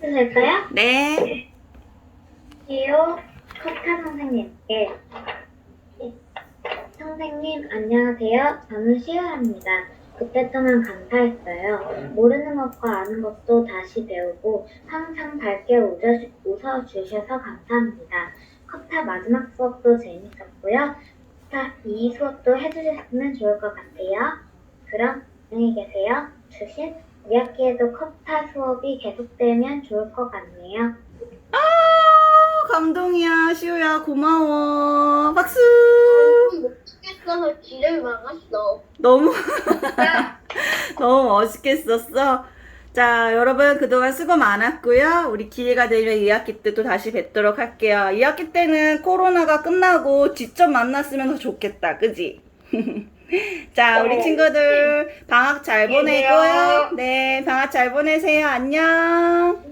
될까요? 네. 이요 커타 선생님께 선생님 안녕하세요. 저는 시우랍니다. 그때 동안 감사했어요. 모르는 것과 아는 것도 다시 배우고 항상 밝게 웃어, 웃어주셔서 감사합니다. 커타 마지막 수업도 재밌었고요. 자, 이 수업도 해주셨으면 좋을 것 같아요. 그럼 안녕히 계세요. 주신 2학기에도 커타 수업이 계속되면 좋을 것 같네요. 아, 감동이야. 시우야, 고마워. 박수! 못죽겠어서 길을 막았어. 너무, 너무 멋있게 썼어. 자, 여러분, 그동안 수고 많았고요. 우리 기회가 되면 2학기 때 또 다시 뵙도록 할게요. 2학기 때는 코로나가 끝나고 직접 만났으면 더 좋겠다. 그지? 자, 우리 네. 친구들, 방학 잘 보내고요. 네, 방학 잘 보내세요. 안녕.